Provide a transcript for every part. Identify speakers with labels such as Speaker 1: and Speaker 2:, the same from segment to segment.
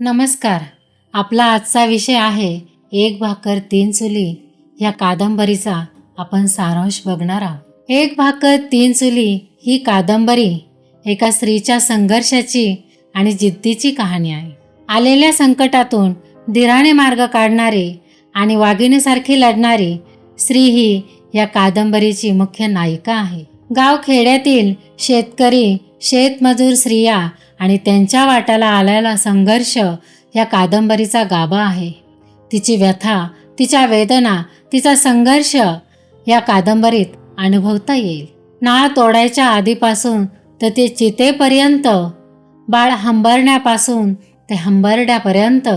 Speaker 1: नमस्कार. आपला आजचा विषय आहे एक भाकर तीन चुली या कादंबरीचा आपण सारांश बघणार आहोत. एक भाकर तीन चुली ही कादंबरी एका स्त्रीच्या संघर्षाची आणि जिद्दीची कहाणी आहे. आलेल्या संकटातून धीराने मार्ग काढणारी आणि वाघिणीसारखी लढणारी स्त्री ही या कादंबरीची मुख्य नायिका आहे. गाव खेड्यातील शेतकरी शेतमजूर स्त्रिया आणि त्यांच्या वाट्याला आलेला संघर्ष या कादंबरीचा गाभा आहे. तिची व्यथा तिच्या वेदना तिचा संघर्ष या कादंबरीत अनुभवता येईल. नाळ तोडायच्या आधीपासून तर ते चितेपर्यंत बाळ हंबरण्यापासून ते हंबरड्यापर्यंत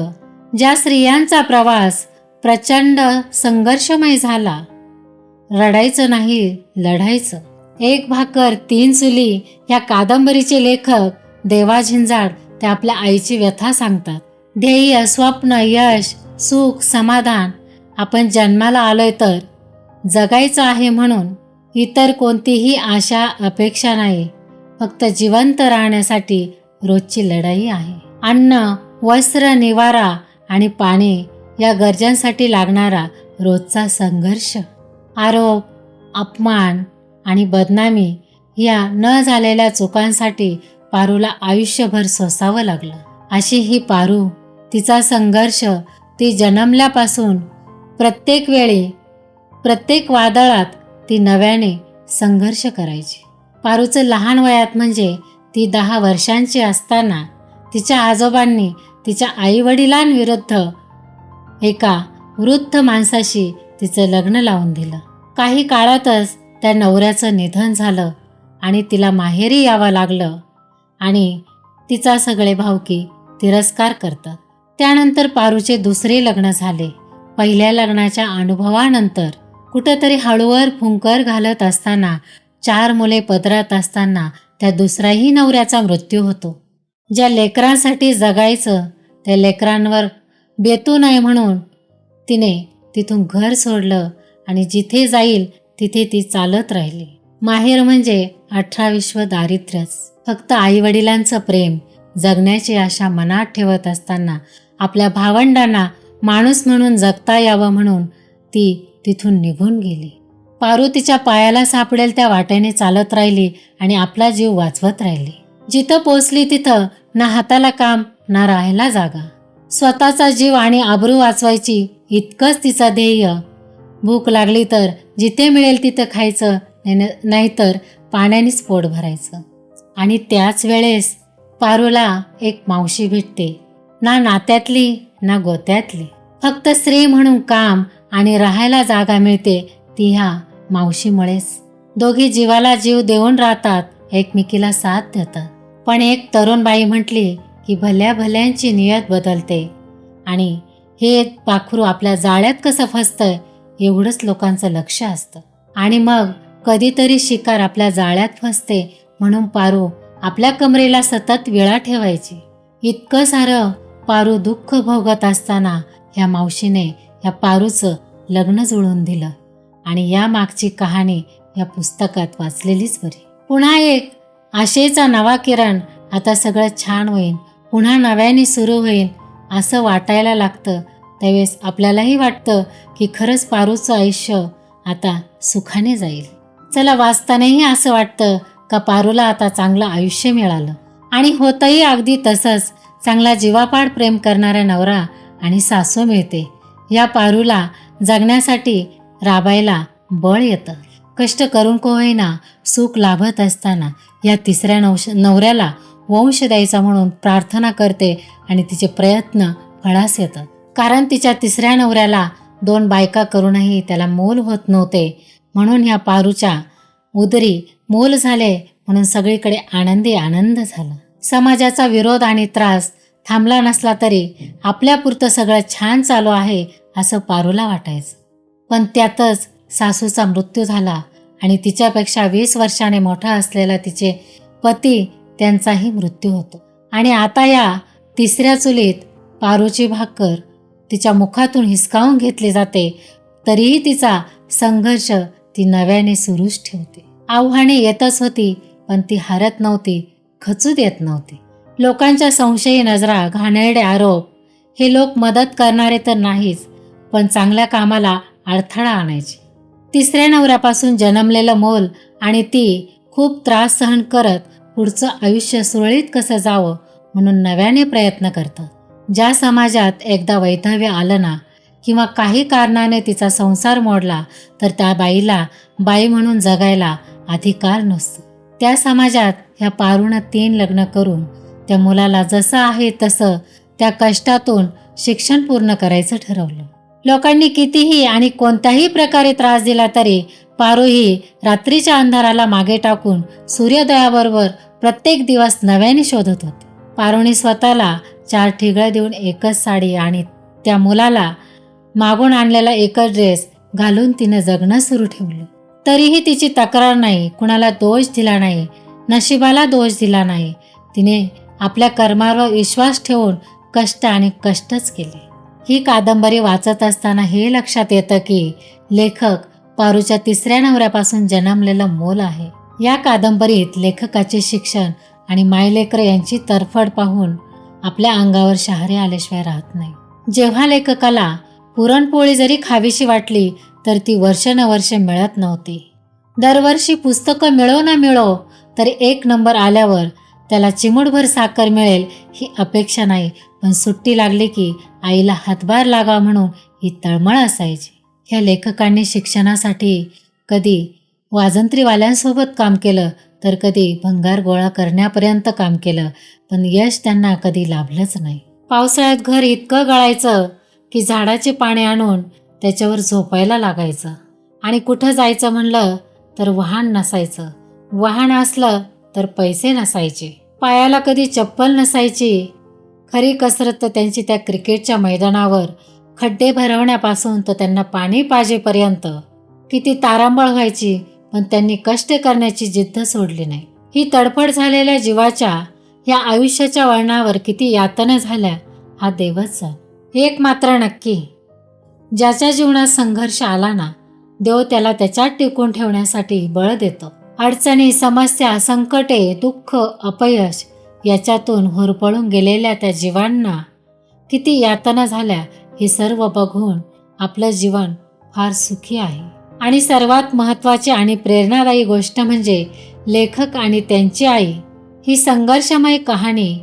Speaker 1: ज्या स्त्रियांचा प्रवास प्रचंड संघर्षमय झाला. रडायचं नाही लढायचं. एक भाकर तीन चुली या कादंबरीचे लेखक देवा झिंजाड ते आपल्या आईची व्यथा सांगतात. ध्येय स्वप्न यश सुख समाधान. आपण जन्माला आलोय तर जगायचं आहे म्हणून इतर कोणतीही आशा अपेक्षा नाही. फक्त जिवंत राहण्यासाठी रोजची लढाई आहे. अन्न वस्त्र निवारा आणि पाणी या गरजांसाठी लागणारा रोजचा संघर्ष. आरोप अपमान आणि बदनामी या न झालेल्या चुकांसाठी पारूला आयुष्यभर सोसावं लागलं. अशी ही पारू तिचा संघर्ष ती जन्मल्यापासून प्रत्येक वेळी प्रत्येक वादळात ती नव्याने संघर्ष करायची. पारूचं लहान वयात म्हणजे ती दहा वर्षांची असताना तिच्या आजोबांनी तिच्या आईवडिलांविरुद्ध एका वृद्ध माणसाशी तिचं लग्न लावून दिलं. काही काळातच त्या नवऱ्याचं निधन झालं आणि तिला माहेरी यावं लागलं. आणि तिचा सगळे भावकी तिरस्कार करतात. त्यानंतर पारूचे दुसरे लग्न झाले. पहिल्या लग्नाच्या अनुभवानंतर कुठंतरी हळूवर फुंकर घालत असताना चार मुले पदरात असताना त्या दुसऱ्याही नवऱ्याचा मृत्यू होतो. ज्या लेकरांसाठी जगायचं त्या लेकरांवर बेतू नये म्हणून तिने तिथून घर सोडलं आणि जिथे जाईल तिथे ती चालत राहिली. माहेर म्हणजे अठरा विश्व दारिद्र्यच. फक्त आईवडिलांचं प्रेम जगण्याची आशा मनात ठेवत असताना आपल्या भावंडांना माणूस म्हणून जगता यावं म्हणून ती तिथून निघून गेली. पारू तिच्या पायाला सापडेल त्या वाटेने चालत राहिली आणि आपला जीव वाचवत राहिली. जिथं पोचली तिथं ना हाताला काम ना राहायला जागा. स्वतःचा जीव आणि आबरू वाचवायची इतकंच तिचा ध्येय. भूक लागली तर जिथे मिळेल तिथं खायचं नाहीतर पाण्यानेच पोट भरायचं. आणि त्याच वेळेस पारूला एक मावशी भेटते. ना नात्यातली ना गोत्यातली. फक्त स्त्री म्हणून काम आणि राहायला जागा मिळते ती ह्या मावशीमुळेच. दोघी जीवाला जीव देऊन राहतात एकमेकीला साथ देतात. पण एक तरुण बाई म्हटली की भल्या भल्यांची नियत बदलते. आणि हे पाखरू आपल्या जाळ्यात कसं फसतंय एवढंच लोकांचं लक्ष असतं. आणि मग कधीतरी शिकार आपल्या जाळ्यात फसते म्हणून पारू आपल्या कमरेला सतत विळा ठेवायची. इतकं सारं पारू दुःख भोगत असताना ह्या मावशीने या पारूचं लग्न जुळवून दिलं आणि या मागची कहाणी या पुस्तकात वाचलेलीच बरी. पुन्हा एक आशेचा नवा किरण आता सगळं छान होईल पुन्हा नव्याने सुरू होईल असं वाटायला लागतं. त्यावेळेस आपल्यालाही वाटतं की खरंच पारूचं आयुष्य आता सुखाने जाईल. चला वाचतानाही असं वाटतं का पारूला आता चांगलं आयुष्य मिळालं? आणि होतंही अगदी तसंच चांगला जीवापाड प्रेम करणारा नवरा आणि सासू मिळते. या पारूला जगण्यासाठी राबायला बळ येतं. कष्ट करून को होईना सुख लाभत असताना या तिसऱ्या नवश नवऱ्याला वंश द्यायचा म्हणून प्रार्थना करते आणि तिचे प्रयत्न फळास येतात. कारण तिच्या तिसऱ्या नवऱ्याला दोन बायका करूनही त्याला मोल होत नव्हते. म्हणून ह्या पारूच्या उदरी मोल झाले म्हणून सगळीकडे आनंदी आनंद झाला. समाजाचा विरोध आणि त्रास थांबला नसला तरी आपल्यापुरतं सगळं छान चालू आहे असं पारूला वाटायचं. पण त्यातच सासूचा मृत्यू झाला आणि तिच्यापेक्षा वीस वर्षाने मोठा असलेला तिचे पती त्यांचाही मृत्यू होतो. आणि आता या तिसऱ्या चुलीत पारूची भाकर तिच्या मुखातून हिसकावून घेतली जाते तरीही तिचा संघर्ष ती नव्याने सुरूच ठेवते. आव्हाने येतच होती पण ती हरत नव्हती खचू देत नव्हती. लोकांच्या संशयी नजरा घाणेरडे आरोप हे लोक मदत करणारे तर नाहीच पण चांगल्या कामाला अडथळा आणायचे. तिसऱ्या नवऱ्यापासून जन्मलेलं मोल आणि ती खूप त्रास सहन करत पुढचं आयुष्य सुरळीत कसं जावं म्हणून नव्याने प्रयत्न करतात. ज्या समाजात एकदा वैधव्य आलं ना किंवा काही कारणाने तिचा संसार मोडला तर त्या बाईला बाई म्हणून जगायला अधिकार नसतो. त्या समाजात ह्या पारूनं तीन लग्न करून त्या मुलाला जसं आहे तसं त्या कष्टातून शिक्षण पूर्ण करायचं ठरवलं. लोकांनी कितीही आणि कोणत्याही प्रकारे त्रास दिला तरी पारू ही रात्रीच्या अंधाराला मागे टाकून सूर्योदयाबरोबर प्रत्येक दिवस नव्याने शोधत होते. पारूने स्वतःला चार ठिगळं देऊन एकच साडी आणि त्या मुलाला मागून आणलेला एकच ड्रेस घालून तिनं जगणं सुरू ठेवलं. तरीही तिची तक्रार नाही कुणाला दोष दिला नाही नशिबाला दोष दिला नाही. तिने आपल्या कर्मावर विश्वास ठेवून कष्ट आणि कष्टच केले. ही कादंबरी वाचत असताना हे लक्षात येतं की लेखक पारूच्या तिसऱ्या नवऱ्यापासून जन्मलेलं मोल आहे. या कादंबरीत लेखकाचे शिक्षण आणि मायलेकर यांची तरफड पाहून आपल्या अंगावर शहारे आल्याशिवाय राहत नाही. जेव्हा लेखकाला पुरणपोळी जरी खावीशी वाटली तर ती वर्षानुवर्षे मिळत नव्हती. दरवर्षी पुस्तकं मिळो ना मिळो तरी एक नंबर आल्यावर त्याला चिमूटभर साखर मिळेल ही अपेक्षा नाही पण सुट्टी लागली की आईला हातभार लागा म्हणून ही तळमळ असायची. ह्या लेखकांनी शिक्षणासाठी कधी वाजंत्रीवाल्यांसोबत काम केलं तर कधी भंगार गोळा करण्यापर्यंत काम केलं पण यश त्यांना कधी लाभलंच नाही. पावसाळ्यात घर इतकं गळायचं की झाडाचे पाणी आणून त्याच्यावर झोपायला लागायचं. आणि कुठं जायचं म्हणलं तर वाहन नसायचं. वाहन असलं तर पैसे नसायचे. पायाला कधी चप्पल नसायची. खरी कसरत तर त्यांची त्या क्रिकेटच्या मैदानावर खड्डे भरवण्यापासून तर त्यांना पाणी पाजेपर्यंत. किती तारांबळ व्हायची पण त्यांनी कष्ट करण्याची जिद्द सोडली नाही. ही तडफड झालेल्या जीवाच्या या आयुष्याच्या वळणावर किती यातना झाल्या हा देवच जाण एक मात्र नक्की. ज्याच्या जीवनात संघर्ष आला ना देव त्याला त्याच्यात टिकून ठेवण्यासाठी बळ देतो. अडचणी समस्या संकटे दुःख अपयश याच्यातून होरपळून गेलेल्या त्या जीवांना किती यातना झाल्या हे सर्व बघून आपलं जीवन फार सुखी आहे. आणि सर्वात महत्त्वाची आणि प्रेरणादायी गोष्ट म्हणजे लेखक आणि त्यांची आई ही संघर्षमय कहाणी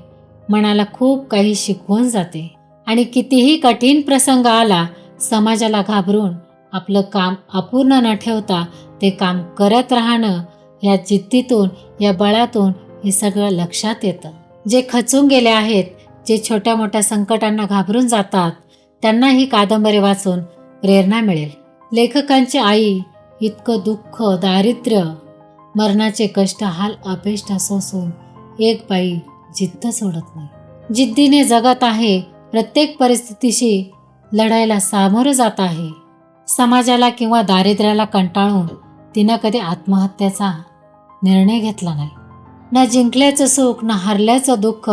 Speaker 1: मनाला खूप काही शिकवून जाते. आणि कितीही कठीण प्रसंग आला समाजाला घाबरून आपलं काम अपूर्ण न ठेवता ते काम करत राहणं या जिद्दीतून या बळातून हे सगळं लक्षात येतं. जे खचून गेले आहेत जे छोट्या मोठ्या संकटांना घाबरून जातात त्यांना ही कादंबरी वाचून प्रेरणा मिळेल. लेखकांची आई इतकं दुःख दारिद्र्य मरणाचे कष्ट हाल अपेष्टा सोसून एक बाई जिद्द सोडत नाही. जिद्दीने जगत आहे प्रत्येक परिस्थितीशी लढायला सामोरं जात आहे. समाजाला किंवा दारिद्र्याला कंटाळून तिनं कधी आत्महत्येचा निर्णय घेतला नाही. न जिंकल्याचं सुख ना हरल्याचं दुःख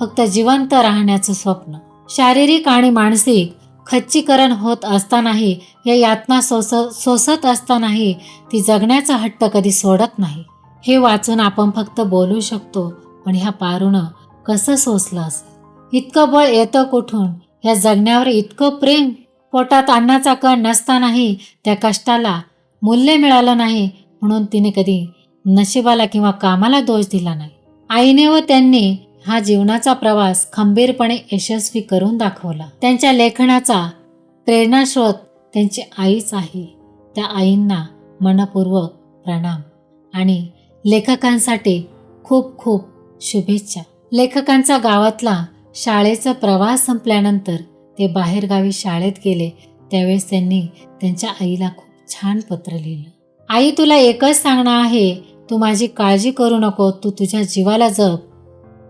Speaker 1: फक्त जिवंत राहण्याचं स्वप्न. शारीरिक आणि मानसिक खच्चीकरण होत असतानाही या यातना सोस सोसत असतानाही ती जगण्याचा हट्ट कधी सोडत नाही. हे वाचून आपण फक्त बोलू शकतो पण ह्या पारुणं कसं सोसलं असेल? इतकं बळ येतं कुठून? या जगण्यावर इतकं प्रेम? पोटात अन्नाचा कण नसतानाही त्या कष्टाला मूल्य मिळालं नाही म्हणून तिने कधी नशिबाला किंवा कामाला दोष दिला नाही. आईने व त्यांनी हा जीवनाचा प्रवास खंबीरपणे यशस्वी करून दाखवला. त्यांच्या लेखनाचा प्रेरणास्रोत त्यांची आईच आहे. त्या आईंना मनपूर्वक प्रणाम आणि लेखकांसाठी खूप खूप शुभेच्छा. लेखकांचा गावातला शाळेचा प्रवास संपल्यानंतर ते बाहेरगावी शाळेत गेले. त्यावेळेस त्यांनी त्यांच्या आईला खूप छान पत्र लिहिलं. आई तुला एकच सांगणं आहे. तू माझी काळजी करू नको. तू तुझ्या जीवाला जप.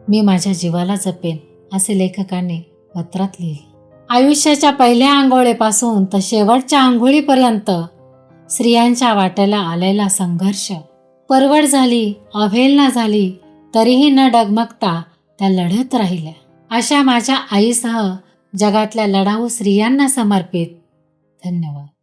Speaker 1: मी माझ्या जीवाला जपेन असे लेखकांनी पत्रात लिहिले. आयुष्याच्या पहिल्या आंघोळीपासून तर शेवटच्या आंघोळीपर्यंत स्त्रियांच्या वाट्याला आलेला संघर्ष. परवड झाली अवहेलना झाली तरीही न डगमगता त्या लढत राहिल्या. अशा माझ्या आईसह जगातल्या लढाऊ स्त्रियांना समर्पित. धन्यवाद.